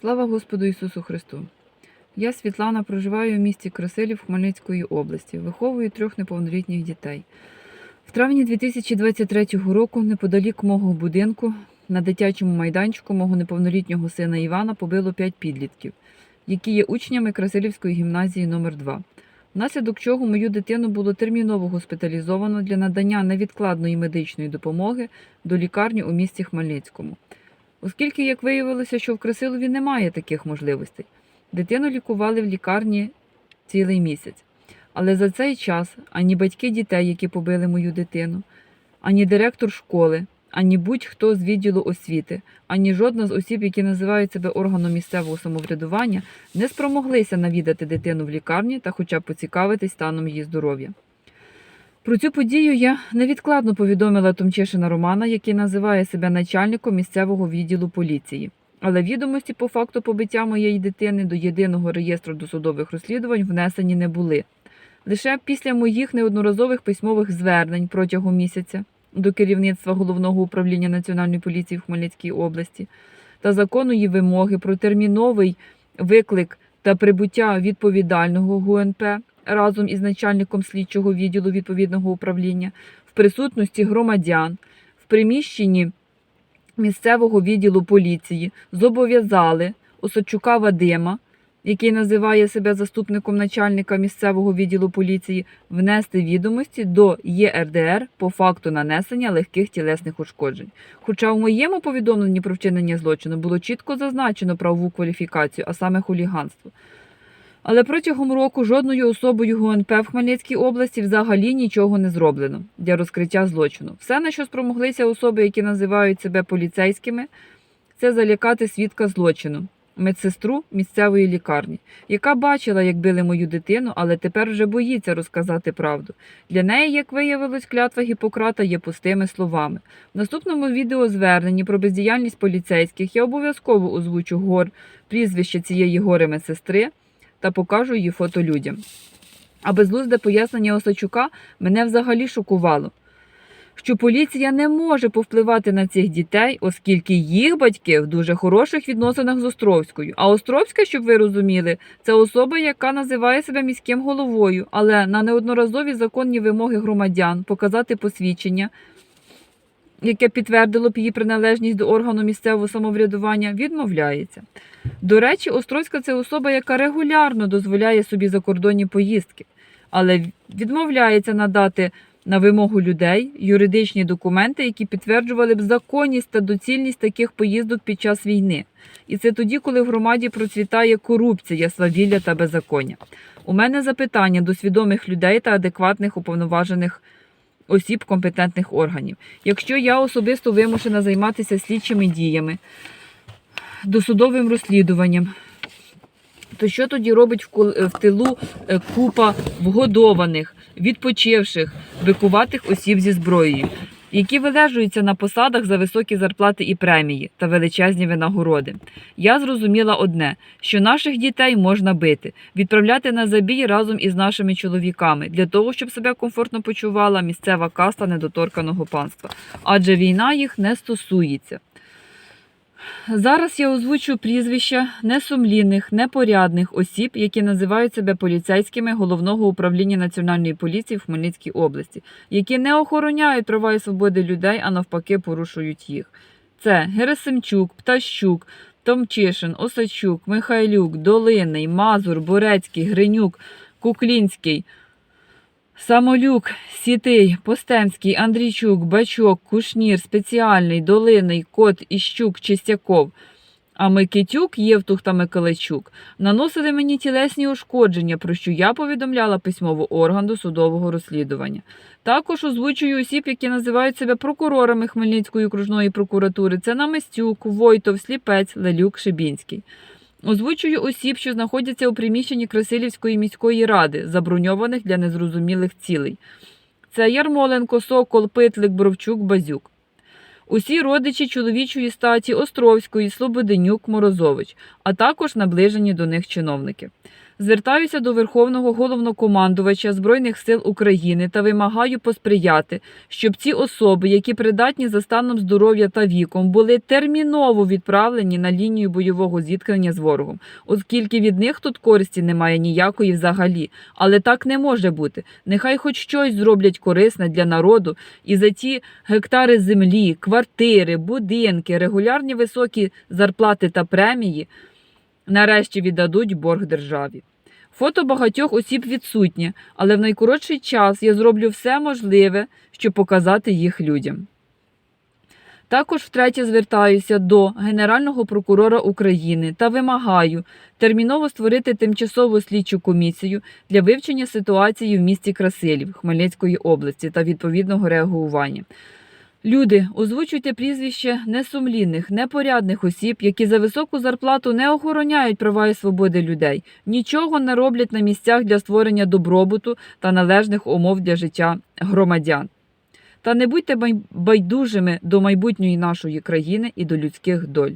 Слава Господу Ісусу Христу! Я Світлана проживаю в місті Красилів Хмельницької області, виховую трьох неповнолітніх дітей. В травні 2023 року, неподалік мого будинку, на дитячому майданчику мого неповнолітнього сина Івана побило п'ять підлітків, які є учнями Красилівської гімназії номер 2 внаслідок чого мою дитину було терміново госпіталізовано для надання невідкладної медичної допомоги до лікарні у місті Хмельницькому. Оскільки, як виявилося, що в Красилові немає таких можливостей, дитину лікували в лікарні цілий місяць. Але за цей час ані батьки дітей, які побили мою дитину, ані директор школи, ані будь-хто з відділу освіти, ані жодна з осіб, які називають себе органом місцевого самоврядування, не спромоглися навідати дитину в лікарні та хоча б поцікавитись станом її здоров'я. Про цю подію я невідкладно повідомила Томчишина Романа, який називає себе начальником місцевого відділу поліції. Але відомості по факту побиття моєї дитини до єдиного реєстру досудових розслідувань внесені не були. Лише після моїх неодноразових письмових звернень протягом місяця до керівництва головного управління Національної поліції в Хмельницькій області та законної вимоги про терміновий виклик та прибуття відповідального ГУНП разом із начальником слідчого відділу відповідного управління в присутності громадян в приміщенні місцевого відділу поліції зобов'язали Осадчука Вадима, який називає себе заступником начальника місцевого відділу поліції, внести відомості до ЄРДР по факту нанесення легких тілесних ушкоджень. Хоча в моєму повідомленні про вчинення злочину було чітко зазначено правову кваліфікацію, а саме хуліганство. Але протягом року жодною особою ГУНП в Хмельницькій області взагалі нічого не зроблено для розкриття злочину. Все, на що спромоглися особи, які називають себе поліцейськими, це залякати свідка злочину, медсестру місцевої лікарні, яка бачила, як били мою дитину, але тепер вже боїться розказати правду. Для неї, як виявилось, клятва Гіппократа є пустими словами. В наступному відеозверненні про бездіяльність поліцейських я обов'язково озвучу гор прізвище цієї гори медсестри та покажу її фото людям. А безглузде пояснення Осачука мене взагалі шокувало, що поліція не може повпливати на цих дітей, оскільки їх батьки в дуже хороших відносинах з Островською. А Островська, щоб ви розуміли, це особа, яка називає себе міським головою, але на неодноразові законні вимоги громадян показати посвідчення, яке підтвердило б її приналежність до органу місцевого самоврядування, відмовляється. До речі, Островська це особа, яка регулярно дозволяє собі закордонні поїздки, але відмовляється надати на вимогу людей юридичні документи, які підтверджували б законність та доцільність таких поїздок під час війни. І це тоді, коли в громаді процвітає корупція, свавілля та беззаконня. У мене запитання до свідомих людей та адекватних уповноважених осіб компетентних органів. Якщо я особисто вимушена займатися слідчими діями, досудовим розслідуванням. То що тоді робить в тилу е, купа вгодованих, відпочивших, бикуватих осіб зі зброєю, які вилежуються на посадах за високі зарплати і премії та величезні винагороди? Я зрозуміла одне: що наших дітей можна бити, відправляти на забій разом із нашими чоловіками для того, щоб себе комфортно почувала місцева каста недоторканого панства, адже війна їх не стосується. Зараз я озвучу прізвища несумлінних, непорядних осіб, які називають себе поліцейськими головного управління Національної поліції в Хмельницькій області, які не охороняють права і свободи людей, а навпаки порушують їх. Це Герасимчук, Птащук, Томчишин, Осачук, Михайлюк, Долинний, Мазур, Борецький, Гринюк, Куклінський, Самолюк, Сітий, Постемський, Андрійчук, Бачок, Кушнір, Спеціальний, Долинний, Кот, Іщук, Чистяков. А Микитюк, Євтух та Миколайчук наносили мені тілесні ушкодження, про що я повідомляла письмово орган до судового розслідування. Також озвучую осіб, які називають себе прокурорами Хмельницької окружної прокуратури. Це Наместюк, Войтов, Сліпець, Лелюк, Шибінський. Озвучую осіб, що знаходяться у приміщенні Красилівської міської ради, заброньованих для незрозумілих цілей. Це Ярмоленко, Сокол, Питлик, Бровчук, Базюк. Усі родичі чоловічої статі Островської, Слободенюк, Морозович, а також наближені до них чиновники. Звертаюся до Верховного головнокомандувача Збройних сил України та вимагаю посприяти, щоб ці особи, які придатні за станом здоров'я та віком, були терміново відправлені на лінію бойового зіткнення з ворогом, оскільки від них тут користі немає ніякої взагалі. Але так не може бути. Нехай хоч щось зроблять корисне для народу, і за ті гектари землі, квартири, будинки, регулярні високі зарплати та премії нарешті віддадуть борг державі. Фото багатьох осіб відсутнє, але в найкоротший час я зроблю все можливе, щоб показати їх людям. Також втретє звертаюся до Генерального прокурора України та вимагаю терміново створити тимчасову слідчу комісію для вивчення ситуації в місті Красилів Хмельницької області та відповідного реагування. Люди, озвучуйте прізвище несумлінних, непорядних осіб, які за високу зарплату не охороняють права і свободи людей, нічого не роблять на місцях для створення добробуту та належних умов для життя громадян. Та не будьте бай- байдужими до майбутньої нашої країни і до людських доль.